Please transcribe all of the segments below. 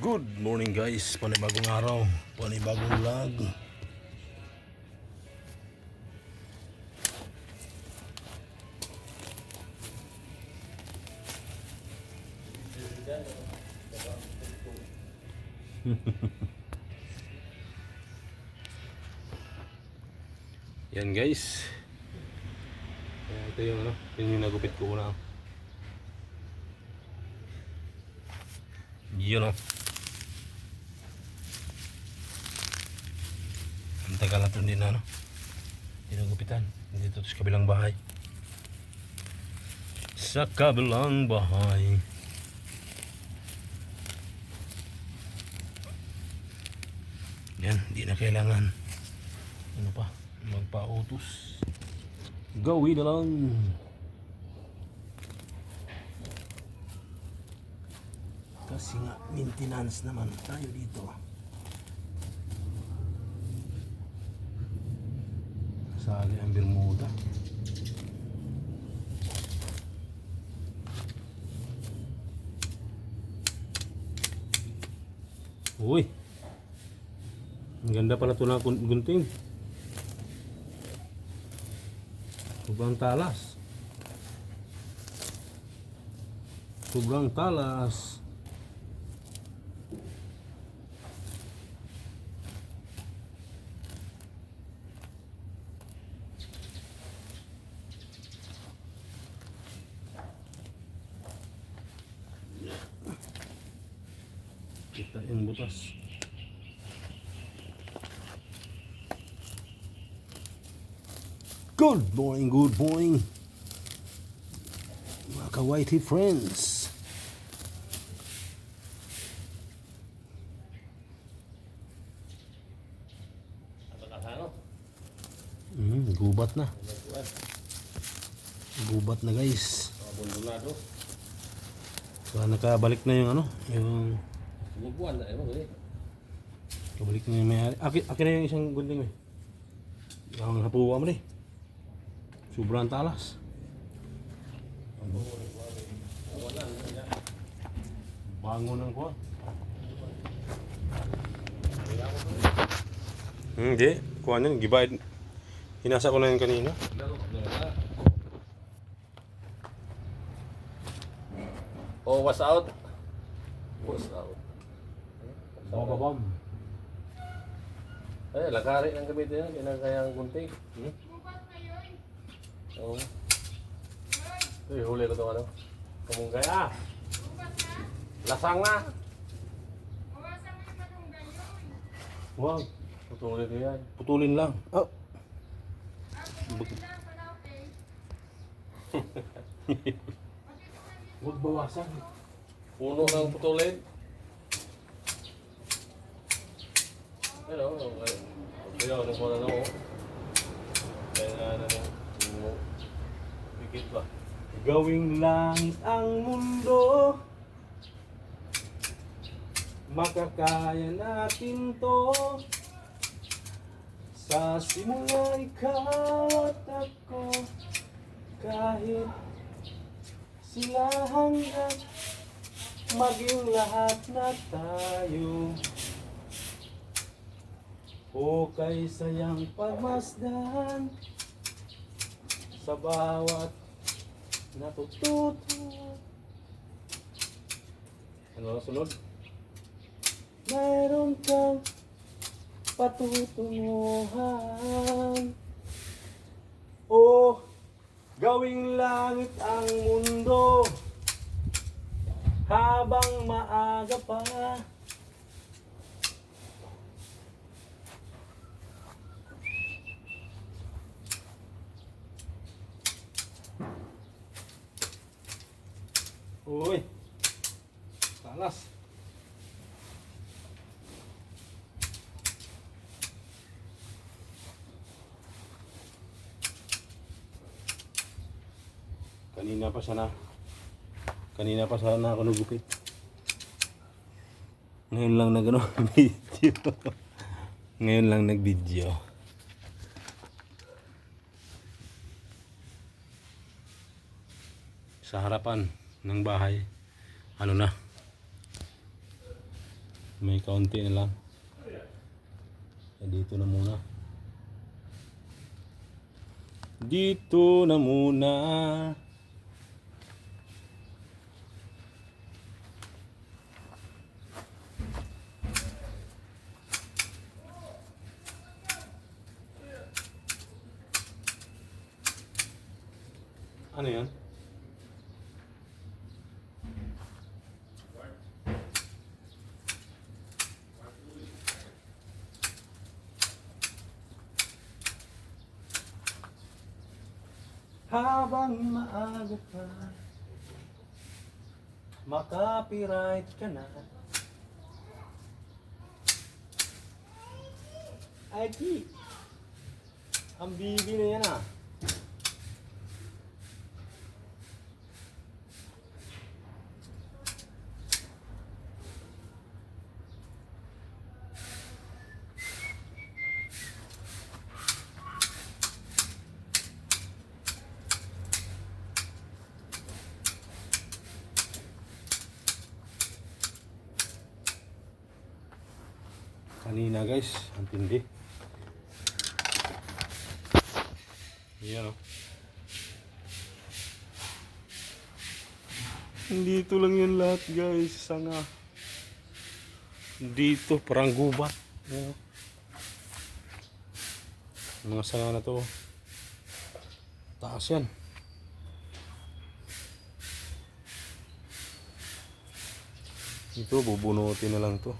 Good morning guys, panibagong araw, panibagong vlog. Yan guys. Ito yung ano, yun yung nagupit ko una. Yun oh. Ang tagal na ito din ano. Pinagupitan. Dito sa kabilang bahay. Sa kabilang bahay. Yan, di na kailangan ano pa, magpa-utos. Gawin na lang. Kasi nga, maintenance naman tayo dito. Sali ang Bermuda. Uy! Ang ganda pala ito na gun- gunting. Sobrang talas. Sobrang talas. Kita yung butas. Good morning, good morning. Mga ka-whitey friends. Mm, gubat na. Gubat na guys. So, nakabalik na yung ano, yung Sumubuan na ewan ko eh. kabalik na yung may-ari. Akin, akin na yung isang gunting eh. Ang hapuwa mo eh. Sobrang talas. Bango ng kuha. Hindi. Kuha niyan. Gibayad. Hinasa ko na yun kanina. Oh, was out. Was out. Bababam. Eh, lagari ng gamitin yan. Kinakayang gunting. Hmm? Oo. Uy, huli ko itong ano. Kamunggay ah. Lasang na. Wow. Putulin ko yan. Putulin lang. Oh. Huwag bawasan. Puno ng putulin. Pero, okay. Kaya ano mo na no? Kaya nga na no? Mo. Pikit ba? Gawing langit ang mundo Makakaya natin to Sa simula ikaw at ako Kahit sila hanggang Maging lahat na tayo O kay sayang pagmasdan Sa bawat natututo. Ano sunod? Mayroon kang patutunguhan. O gawing langit ang mundo Habang maaga pa Uy, talas. Kanina pa sana. Kanina pa sana ako nagupit. Ngayon lang nag ano, video. Ngayon lang nag-video. Sa harapan ng bahay. Ano na? May kaunti na lang. Eh, dito na muna. Dito na muna. Ano yan? Habang maaga pa Makapiright ka na. Ay, Ki Ang bibi na yan ah Kanina guys, ang tindi. Yan o. Dito lang yan lahat guys, sanga. Dito, parang gubat. Yan o. Mga sanga na to. Taas yan. Ito, bubunutin na lang to.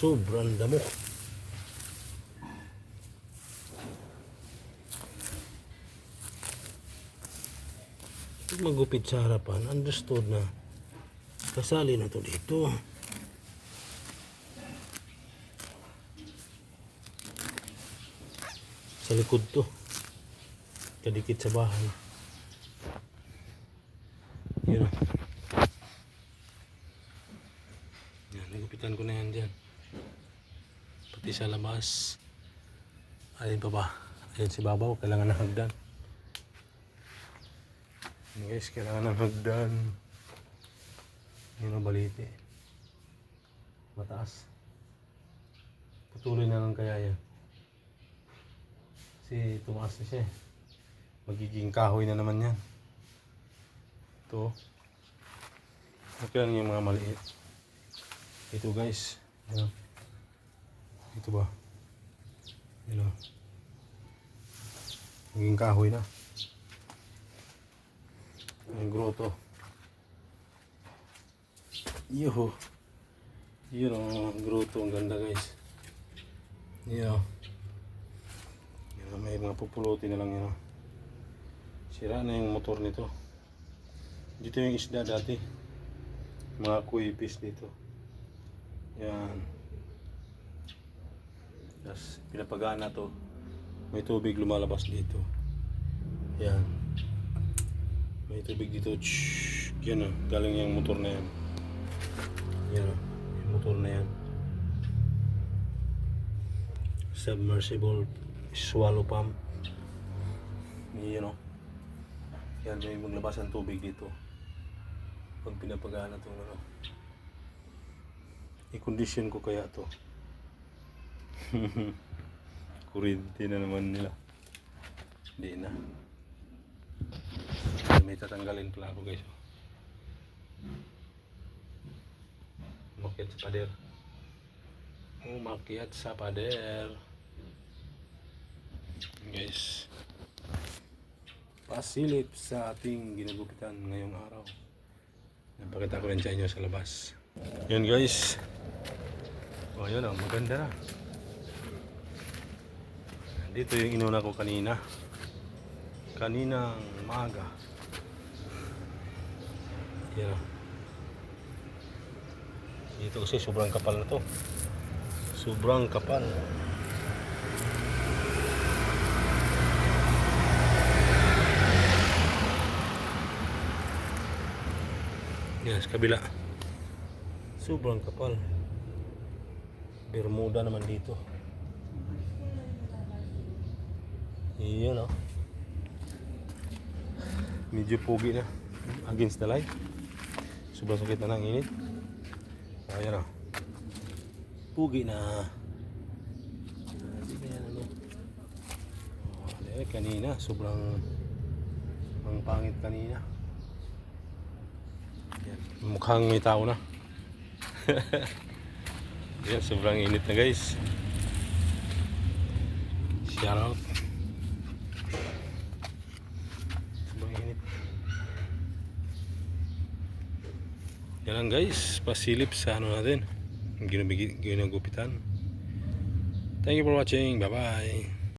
Sobrang damo. Pag magupit sa harapan, understood na kasali na to dito. Sa likod to. Kadikit sa bahay. Yun o. Yan, nagupitan ko na yan dyan. Pati sa labas. Ayun pa ba? Ayun si Babaw, kailangan ng hagdan. Yan guys, kailangan ng hagdan. Yun ang baliti. Mataas. Patuloy na lang kaya yan. Kasi tumaas na siya eh. Magiging kahoy na naman yan. Ito. Okay lang yung mga maliit. Ito guys. Ayan. Ito ba? Yan o. Naging kahoy na. Yung grotto. Yuhu. Yun o, grotto. Ang ganda guys. Yan o. Yan, may mga pupuluti na lang yun o. Sira na yung motor nito. Dito yung isda dati. Mga koi fish dito. Yan. Tapos pinapagana to. May tubig lumalabas dito. Yan. May tubig dito. Shhh. Yan o. Galing yung motor na yan. Yan o. Yung motor na yan. Submersible swallow pump. Yan o. Yan may maglabas ang tubig dito. Pag pinapagana to ano. I-condition ko kaya to. Kuryente na naman nila. Hindi na. May tatanggalin pala ako guys. Umakyat sa pader. Umakyat sa pader. Guys. Pasilip sa ating ginugupitan ngayong araw. Napakita ko rin sa inyo sa labas. Yun guys. O yun oh, maganda na. Dito yung inuna ko kanina. Kaninang maga. Yan. Dito kasi sobrang kapal na to. Sobrang kapal. Yan, sa kabila. Sobrang kapal. Bermuda naman dito. Iyon oh. Medyo pogi na. Against the light. Sobrang sakit na ng init. Ayan o. Pugi na. Ano? Oh, eh, kanina, sobrang ang pangit kanina. Yan. Mukhang may tao na. Yan, sobrang init na guys. Shout out. Sobrang init. Yan lang guys, pasilip sa ano natin. Ginagupitan. Thank you for watching. Bye bye.